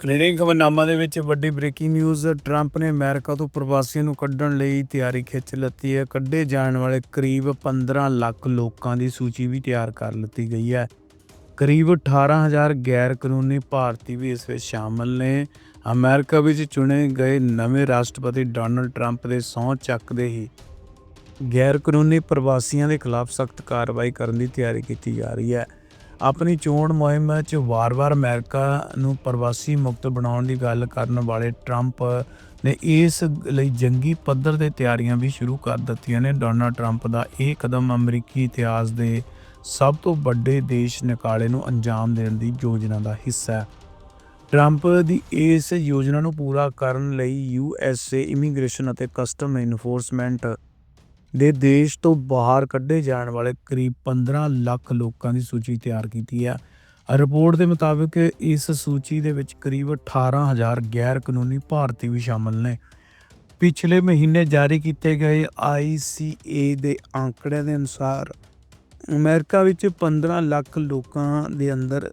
Clinic ਖਬਰਨਾਮਾ ਦੇ ਵਿੱਚ ਵੱਡੀ ਬ੍ਰੇਕਿੰਗ ਨਿਊਜ਼ ਟਰੰਪ ਨੇ ਅਮਰੀਕਾ ਤੋਂ ਪ੍ਰਵਾਸੀਆਂ ਨੂੰ ਕੱਢਣ ਲਈ ਤਿਆਰੀ ਖਿੱਚ ਲੱਤੀ ਹੈ। ਕੱਢੇ ਜਾਣ ਵਾਲੇ ਕਰੀਬ 15 ਲੱਖ ਲੋਕਾਂ ਦੀ ਸੂਚੀ ਵੀ ਤਿਆਰ ਕਰ ਲਿੱਤੀ ਗਈ ਹੈ। ਕਰੀਬ 18000 ਗੈਰ ਕਾਨੂੰਨੀ ਭਾਰਤੀ ਵੀ ਇਸ ਵਿੱਚ ਸ਼ਾਮਲ ਨੇ। ਅਮਰੀਕਾ ਵਿੱਚ ਚੁਣੇ ਗਏ ਨਵੇਂ ਰਾਸ਼ਟਰਪਤੀ ਡੋਨਲਡ ਟਰੰਪ ਦੇ ਸਹੁੰ ਚੱਕਦੇ ਹੀ ਗੈਰ ਕਾਨੂੰਨੀ ਪ੍ਰਵਾਸੀਆਂ ਦੇ ਖਿਲਾਫ ਸਖਤ ਕਾਰਵਾਈ ਕਰਨ ਦੀ ਤਿਆਰੀ ਕੀਤੀ ਜਾ ਰਹੀ ਹੈ। ਆਪਣੀ ਚੋਣ ਮੁਹਿੰਮ 'ਚ ਵਾਰ-ਵਾਰ ਅਮਰੀਕਾ ਨੂੰ ਪ੍ਰਵਾਸੀ ਮੁਕਤ ਬਣਾਉਣ ਦੀ ਗੱਲ ਕਰਨ ਵਾਲੇ ਟਰੰਪ ਨੇ ਇਸ ਲਈ ਜੰਗੀ ਪੱਧਰ ਤੇ ਤਿਆਰੀਆਂ ਵੀ ਸ਼ੁਰੂ ਕਰ ਦਿੱਤੀਆਂ ਨੇ। ਡੋਨਲਡ ਟਰੰਪ ਦਾ ਇਹ ਕਦਮ ਅਮਰੀਕੀ ਇਤਿਹਾਸ ਦੇ ਸਭ ਤੋਂ ਵੱਡੇ ਦੇਸ਼ ਨਿਕਾਲੇ ਨੂੰ ਅੰਜਾਮ ਦੇਣ ਦੀ ਯੋਜਨਾ ਦਾ ਹਿੱਸਾ ਹੈ। ਟਰੰਪ ਦੀ ਇਸ ਯੋਜਨਾ ਨੂੰ ਪੂਰਾ ਕਰਨ ਲਈ ਯੂ ਐਸ ਏ, ਇਮੀਗ੍ਰੇਸ਼ਨ ਅਤੇ ਕਸਟਮ ਇਨਫੋਰਸਮੈਂਟ ਦੇ ਦੇਸ਼ ਤੋਂ ਬਾਹਰ ਕੱਢੇ ਜਾਣ ਵਾਲੇ ਕਰੀਬ 15 ਲੱਖ ਲੋਕਾਂ ਦੀ ਸੂਚੀ ਤਿਆਰ ਕੀਤੀ ਹੈ। ਰਿਪੋਰਟ ਦੇ ਮੁਤਾਬਕ ਇਸ ਸੂਚੀ ਦੇ ਵਿੱਚ ਕਰੀਬ 18000 ਗੈਰ ਕਾਨੂੰਨੀ ਭਾਰਤੀ ਵੀ ਸ਼ਾਮਲ ਨੇ। ਪਿਛਲੇ ਮਹੀਨੇ ਜਾਰੀ ਕੀਤੇ ਗਏ ICA ਦੇ ਅੰਕੜਿਆਂ ਦੇ ਅਨੁਸਾਰ ਅਮਰੀਕਾ ਵਿੱਚ 15 ਲੱਖ ਲੋਕਾਂ ਦੇ ਅੰਦਰ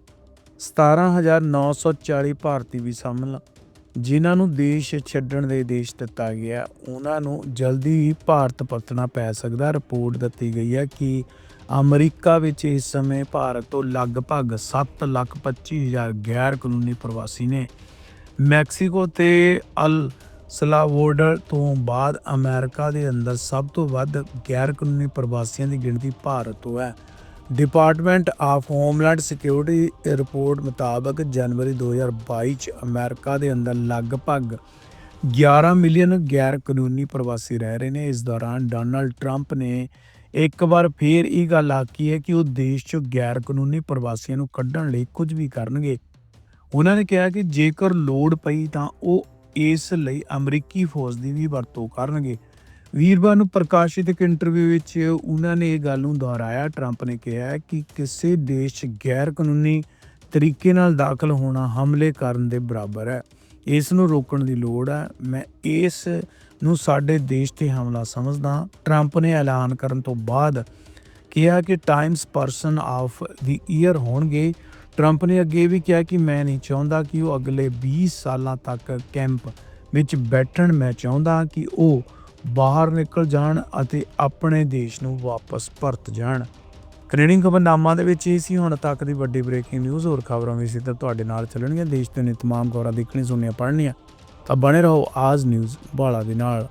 17940 ਭਾਰਤੀ ਵੀ ਸ਼ਾਮਲ ਹਨ ਜਿਨ੍ਹਾਂ ਨੂੰ ਦੇਸ਼ ਛੱਡਣ ਦੇ ਦੇਸ਼ ਦਿੱਤਾ ਗਿਆ, ਉਹਨਾਂ ਨੂੰ ਜਲਦੀ ਹੀ ਭਾਰਤ ਪਰਤਣਾ ਪੈ ਸਕਦਾ। ਰਿਪੋਰਟ ਦਿੱਤੀ ਗਈ ਹੈ ਕਿ ਅਮਰੀਕਾ ਵਿੱਚ ਇਸ ਸਮੇਂ ਭਾਰਤ ਤੋਂ ਲਗਭਗ 725000 ਗੈਰ ਕਾਨੂੰਨੀ ਪ੍ਰਵਾਸੀ ਨੇ। ਮੈਕਸੀਕੋ ਤੇ ਅਲ ਸਲਾਵੋਡਰ ਤੋਂ ਬਾਅਦ ਅਮਰੀਕਾ ਦੇ ਅੰਦਰ ਸਭ ਤੋਂ ਵੱਧ ਗੈਰ ਕਾਨੂੰਨੀ ਪ੍ਰਵਾਸੀਆਂ ਦੀ ਗਿਣਤੀ ਭਾਰਤ ਤੋਂ ਹੈ। Department of homeland security report ਮੁਤਾਬਕ ਜਨਵਰੀ 2022 ਚ ਅਮਰੀਕਾ ਦੇ ਅੰਦਰ ਲਗਭਗ 11 ਮਿਲੀਅਨ ਗੈਰ ਕਾਨੂੰਨੀ ਪ੍ਰਵਾਸੀ ਰਹਿ ਰਹੇ ਨੇ। ਇਸ ਦੌਰਾਨ ਡੋਨਲਡ ਟਰੰਪ ਨੇ ਇੱਕ ਵਾਰ ਫੇਰ ਇਹ ਗੱਲ ਆਖੀ ਹੈ ਕਿ ਉਹ ਦੇਸ਼ 'ਚੋਂ ਗੈਰ ਕਾਨੂੰਨੀ ਪ੍ਰਵਾਸੀਆਂ ਨੂੰ ਕੱਢਣ ਲਈ ਕੁਝ ਵੀ ਕਰਨਗੇ। ਉਹਨਾਂ ਨੇ ਕਿਹਾ ਕਿ ਜੇਕਰ ਲੋੜ ਪਈ ਤਾਂ ਉਹ ਇਸ ਲਈ ਅਮਰੀਕੀ ਫੌਜ ਦੀ ਵੀ ਵਰਤੋਂ ਕਰਨਗੇ। ਵੀਰਵਾਰ ਨੂੰ ਪ੍ਰਕਾਸ਼ਿਤ ਇੱਕ ਇੰਟਰਵਿਊ ਵਿੱਚ ਉਹਨਾਂ ਨੇ ਇਹ ਗੱਲ ਨੂੰ ਦੁਹਰਾਇਆ। ਟਰੰਪ ਨੇ ਕਿਹਾ ਕਿ ਕਿਸੇ ਦੇਸ਼ ਗੈਰ ਕਾਨੂੰਨੀ ਤਰੀਕੇ ਨਾਲ ਦਾਖਲ ਹੋਣਾ ਹਮਲੇ ਕਰਨ ਦੇ ਬਰਾਬਰ ਹੈ। ਇਸ ਨੂੰ ਰੋਕਣ ਦੀ ਲੋੜ ਹੈ। ਮੈਂ ਇਸ ਨੂੰ ਸਾਡੇ ਦੇਸ਼ ਤੇ ਹਮਲਾ ਸਮਝਦਾ ਟਰੰਪ ਨੇ ਐਲਾਨ ਕਰਨ ਤੋਂ ਬਾਅਦ ਕਿਹਾ ਕਿ Time's person of the year ਹੋਣਗੇ। ਟਰੰਪ ਨੇ ਅੱਗੇ ਵੀ ਕਿਹਾ ਕਿ ਮੈਂ ਨਹੀਂ ਚਾਹੁੰਦਾ ਕਿ ਉਹ ਅਗਲੇ 20 ਸਾਲਾਂ ਤੱਕ ਕੈਂਪ ਵਿੱਚ ਬੈਠਣ। ਮੈਂ ਚਾਹੁੰਦਾ ਕਿ ਉਹ ਬਾਹਰ ਨਿਕਲ ਜਾਣ ਅਤੇ ਆਪਣੇ ਦੇਸ਼ ਨੂੰ ਵਾਪਸ ਪਰਤ ਜਾਣ ਕੈਨੇਡੀਅਨ ਖਬਰਨਾਮਾ ਦੇ ਵਿੱਚ ਇਹ ਸੀ ਹੁਣ ਤੱਕ ਦੀ ਵੱਡੀ ਬ੍ਰੇਕਿੰਗ ਨਿਊਜ਼ ਹੋਰ ਖਬਰਾਂ ਵੀ ਸੀ ਤਾਂ ਤੁਹਾਡੇ ਨਾਲ ਚੱਲਣਗੀਆਂ ਦੇਸ਼ ਦੇ ਨੇ तमाम ਖਬਰਾਂ ਦੇਖਣੀ ਸੁਣਨੀਆਂ ਪੜ੍ਹਨੀਆਂ ਤਾਂ ਬਣੇ ਰਹੋ ਆਜ ਨਿਊਜ਼ ਬਾਲਾ ਦੇ ਨਾਲ